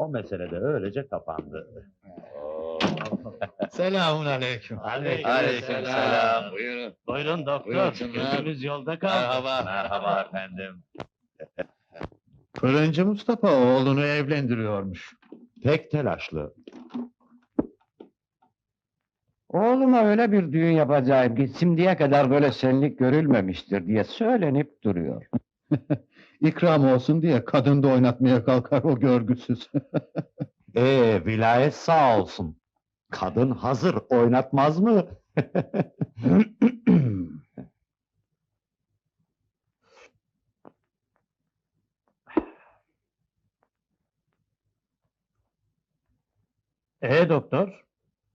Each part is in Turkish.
O mesele de öylece kapandı. Selamun aleyküm. Aleykümselam. Buyurun. Buyurun doktor. Buyursunlar. Gözünüz yolda kaldı. Merhaba. Merhaba efendim. Fırıncı Mustafa oğlunu evlendiriyormuş. Pek telaşlı. Oğluma öyle bir düğün yapacağım ki şimdiye kadar böyle şenlik görülmemiştir diye söylenip duruyor. İkram olsun diye kadın da oynatmaya kalkar o görgüsüz. Ee, vilayet sağ olsun. Kadın hazır oynatmaz mı? Ee doktor,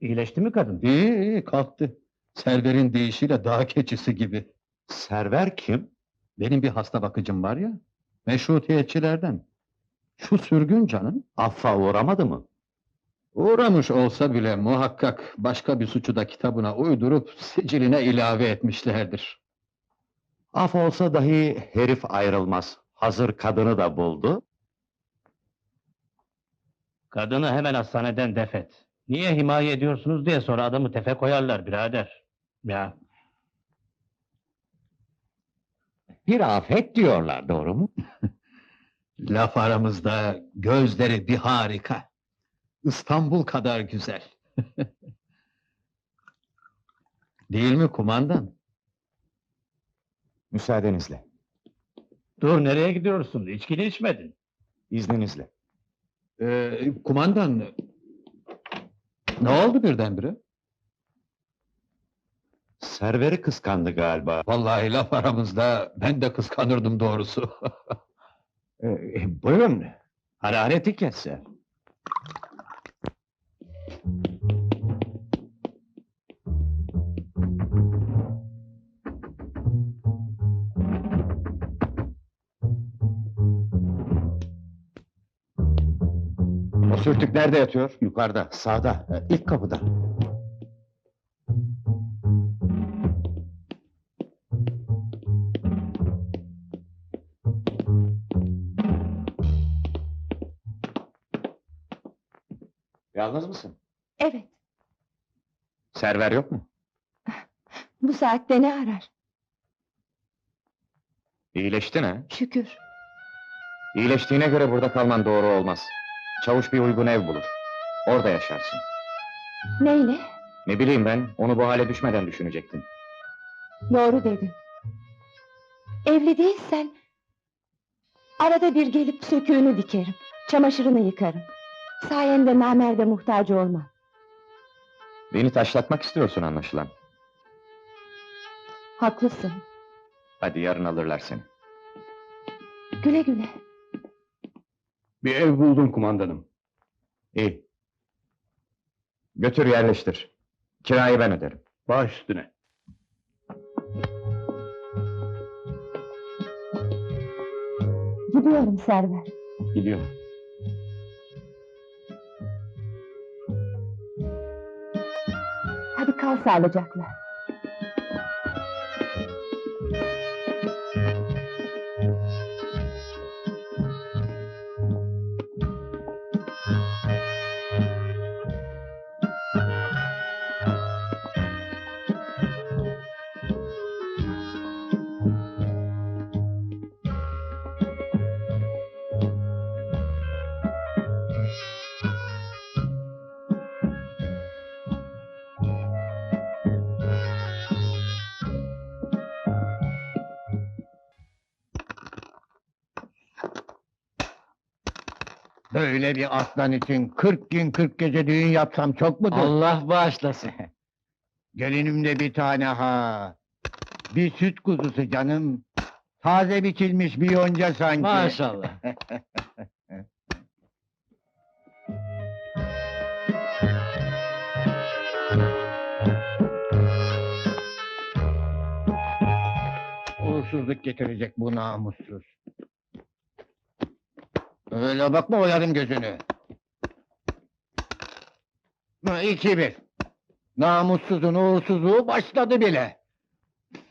iyileşti mi kadın? iyi iyi kalktı. Server'in deyişiyle dağ keçisi gibi. Server kim? Benim bir hasta bakıcım var ya. Meşrutiyetçilerden. Şu sürgün canım. Affa uğramadı mı? Uğramış olsa bile muhakkak başka bir suçu da kitabına uydurup siciline ilave etmişlerdir. Af olsa dahi herif ayrılmaz. Hazır kadını da buldu. Kadını hemen hastaneden defet. Niye himaye ediyorsunuz diye sonra adamı tefe koyarlar birader. Ya. Bir afet diyorlar doğru mu? Laf aramızda gözleri bir harika. İstanbul kadar güzel. Değil mi kumandan? Müsaadenizle, Dur nereye gidiyorsun? İçkini içmedin. izninizle. Ee, kumandan... Ne oldu birdenbire? Serveri kıskandı galiba. Vallahi laf aramızda ben de kıskanırdım doğrusu. Ee, buyurun. Harareti keser. O sürtük nerede yatıyor? Yukarıda, sağda, e, ilk kapıda. Yalnız mısın? Evet, Server yok mu? bu saatte ne arar? İyileştin ha? Şükür. İyileştiğine göre burada kalman doğru olmaz. Çavuş bir uygun ev bulur. Orada yaşarsın. Neyle? Ne bileyim ben, onu bu hale düşmeden düşünecektin. Doğru dedin. Evli değilsen... Arada bir gelip söküğünü dikerim. Çamaşırını yıkarım. Sayende namerde muhtaç olmam. Beni taşlatmak istiyorsun anlaşılan. Haklısın. Hadi yarın alırlar seni. Güle güle. Bir ev buldum kumandanım. İyi. Götür yerleştir. Kirayı ben öderim. Baş üstüne. Gidiyorum Server. Gidiyorum. Kal sağlıcakla. Böyle bir aslan için 40 gün 40 gece düğün yapsam çok mudur? Allah bağışlasın. Gelinimde bir tane ha. Bir süt kuzusu canım. Taze biçilmiş bir yonca sanki. Maşallah. Uğursuzluk getirecek bu namussuz. Öyle bakma oyarım gözünü. İki bir. Namussuzun uğursuzluğu başladı bile.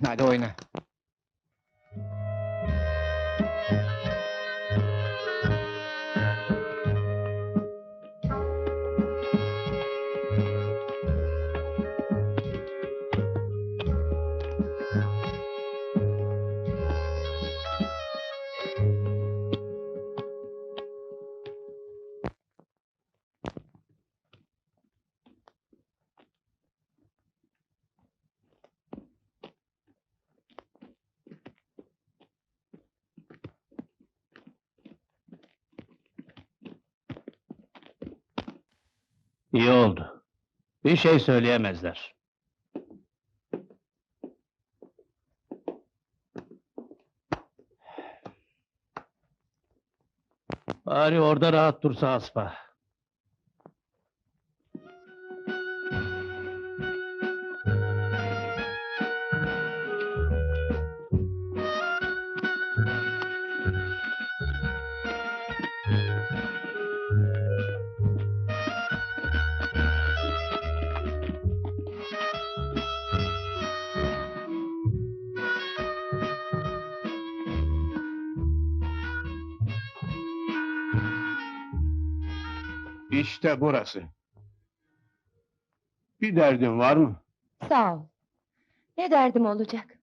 Hadi oyna. İyi oldu. Bir şey söyleyemezler. Bari orada rahat dursa aspa. İşte burası. Bir derdin var mı? Sağ ol. Ne derdim olacak?